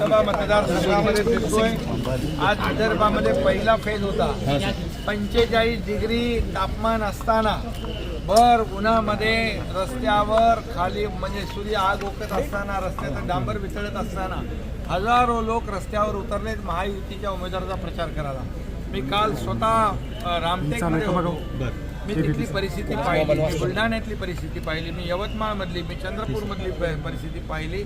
लोकसभा मतदारसंघामध्ये फिरतोय आज विदर्भामध्ये पहिला फेज होता. पंचेचाळीस डिग्री तापमान असताना भर उन्हामध्ये रस्त्यावर खाली म्हणजे सूर्य आग ओकत असताना रस्त्याचं डांबर वितळत असताना हजारो लोक रस्त्यावर उतरले. महायुतीच्या उमेदवाराचा प्रचार करायला. मी काल स्वतः रामटेकमध्ये होतो. मी तिथली परिस्थिती पाहिली. मी बुलढाण्यातली परिस्थिती पाहिली. मी यवतमाळमधली मी चंद्रपूरमधली परिस्थिती पाहिली.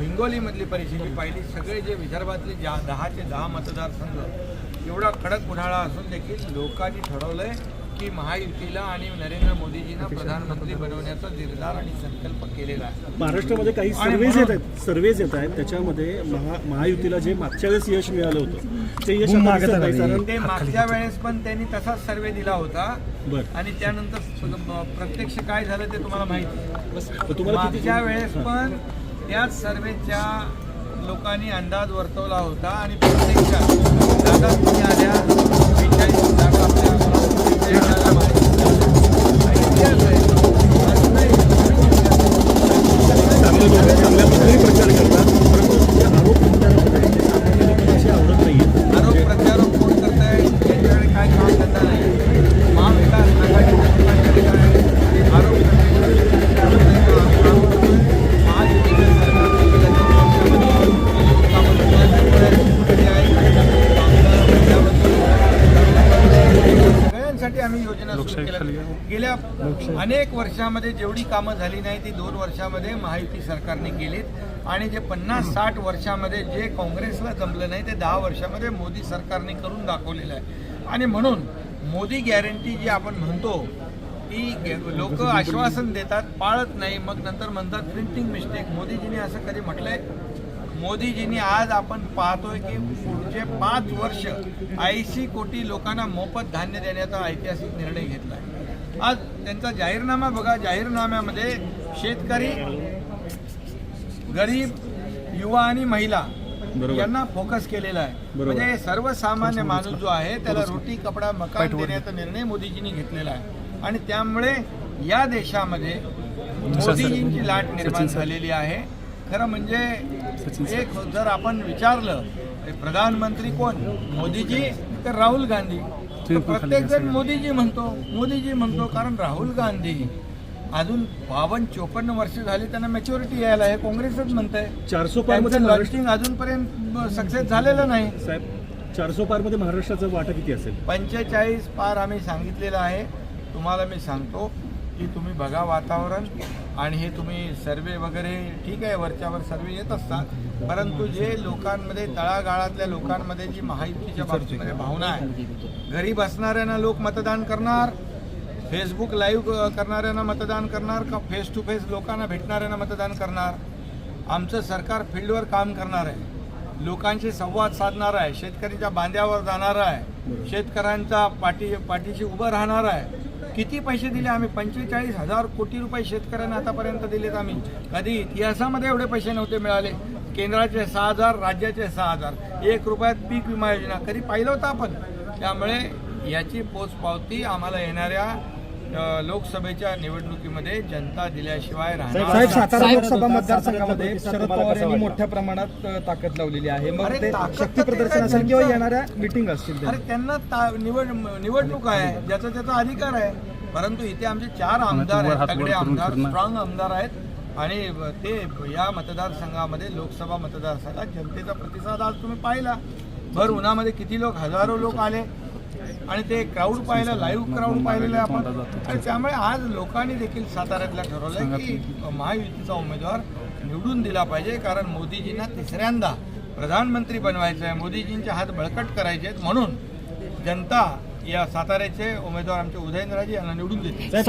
हिंगोलीमधली परिस्थिती पाहिली. सगळे जे विदर्भातले ज्या दहाचे दहा मतदारसंघ एवढा कडक उन्हाळा असून देखील लोकांनी ठरवलंय की महायुतीला आणि नरेंद्र मोदीजींना प्रधानमंत्री बनवण्याचा निर्धार आणि संकल्प केलेला आहे. महाराष्ट्रामध्ये काही सर्वेज येत आहेत. सर्वेज येत आहेत. त्याच्यामध्ये महा महायुतीला जे मागच्या वेळेस यश मिळालं होतं ते यश कारण ते मागच्या वेळेस पण त्यांनी तसाच सर्वे दिला होता. बरं. आणि त्यानंतर प्रत्यक्ष काय झालं ते तुम्हाला माहिती आहे. तुम्हाला मागच्या वेळेस पण त्याच सर्वेच्या लोकांनी अंदाज वर्तवला होता आणि प्रत्यक्षात जागा किती आल्या बेचाळीस जागा आपल्या गेल्या अनेक वर्षामध्ये जेवढी कामं झाली नाही ती दोन वर्षामध्ये महायुती सरकारने केलीत. आणि जे पन्नास साठ वर्षामध्ये जे काँग्रेसला जमलं नाही ते दहा वर्षामध्ये मोदी सरकारने करून दाखवलेलं आहे. आणि म्हणून मोदी गॅरंटी जी आपण म्हणतो ती लोक आश्वासन देतात पाळत नाही. मग नंतर म्हणतात प्रिंटिंग मिस्टेक मोदीजींनी असं कधी म्हटलंय? मोदीजींनी आज आपण पाहतोय की पुढचे पाच वर्ष ऐंशी कोटी लोकांना मोफत धान्य देण्याचा ऐतिहासिक निर्णय घेतला आहे आज त्यांचा जाहीरनामा बघा जाहीरनाम्यामध्ये शेतकरी गरीब युवा आणि महिला. यांना फोकस केलेला आहे. म्हणजे सर्वसामान्य माणूस जो आहे त्याला रोटी कपडा मकान देण्याचा निर्णय मोदीजींनी घेतलेला आहे. आणि त्यामुळे या देशामध्ये मोदीजींची लाट निर्माण झालेली आहे. खरं म्हणजे एक जर आपण विचारलं प्रधानमंत्री कोण? मोदीजी तर राहुल गांधी. प्रत्येक जण मोदीजी म्हणतो मोदीजी म्हणतो कारण राहुल गांधी अजून बावन्न चोपन्न वर्ष झाली त्यांना मॅच्युरिटी यायला आहे. काँग्रेसच पारमध्ये त्यांचं महाराष्ट्र लॉन्चिंग अजूनपर्यंत सक्सेस झालेलं नाही. साहेब चारसो पारमध्ये महाराष्ट्राचा वाटा किती असेल? पंचेचाळीस पार आम्ही सांगितलेलं आहे. तुम्हाला मी सांगतो की तुम्ही बघा वातावरण आणि हे तुम्ही सर्वे वगैरे ठीक आहे वरच्यावर सर्वे येत असतात. परंतु जे लोकांमध्ये तळागाळातल्या लोकांमध्ये जी महायुतीच्या बाबतीमध्ये भावना आहे गरीब असणाऱ्यांना लोक मतदान करणार फेसबुक लाईव्ह करणाऱ्यांना मतदान करणार का फेस टू फेस लोकांना भेटणाऱ्यांना मतदान करणार? आमचं सरकार फील्डवर काम करणार आहे. लोकांशी संवाद साधणार आहे शेतकरीच्या बांध्यावर जाणार आहे शेतकऱ्यांचा पाठी पाठीशी उभं राहणार आहे. किती पैसे दिले आम्ही? पंचेचाळीस हजार कोटी रुपये शेतकऱ्यांना आतापर्यंत दिलेत आम्ही. कधी इतिहासामध्ये एवढे पैसे नव्हते मिळाले. केंद्राचे सहा हजार राज्याचे सहा हजार. एक रुपयात पीक विमा योजना कधी पाहिलं होतं आपण? त्यामुळे याची पोचपावती आम्हाला येणाऱ्या लोकसभेच्या निवडणुकीमध्ये जनता दिल्याशिवाय राहणार साहेब नाही. सातारा लोकसभा मतदारसंघामध्ये शरद पवार यांनी मोठ्या प्रमाणात ताकद लावलेली आहे. मग अरे ते ताकद शक्ती तर प्रदर्शन काय असेल किंवा येणाऱ्या मिटिंग असतील त्या. अरे त्यांना. ता- निवड निवडणूक आहे. ज्याचा त्याचा अधिकार आहे. परंतु इथे आमचे चार आमदार आहेत. तगडे आमदार स्ट्रॉंग आमदार आहेत. आणि ते या मतदारसंघामध्ये लोकसभा मतदारसंघात जनतेचा प्रतिसाद आज तुम्ही पाहिला. भर उन्हामध्ये किती लोक हजारो लोक आले. आणि ते क्राऊड पाहिलं लाईव्ह क्राऊड पाहिलेलं आहे आपण. आणि त्यामुळे आज लोकांनी देखील साताऱ्यातल्या ठरवलं की महायुतीचा उमेदवार निवडून दिला पाहिजे कारण मोदीजींना तिसऱ्यांदा प्रधानमंत्री बनवायचं आहे. मोदीजींचे हात बळकट करायचे आहेत म्हणून जनता या साताऱ्याचे उमेदवार आमचे उदयनराजे यांना निवडून देते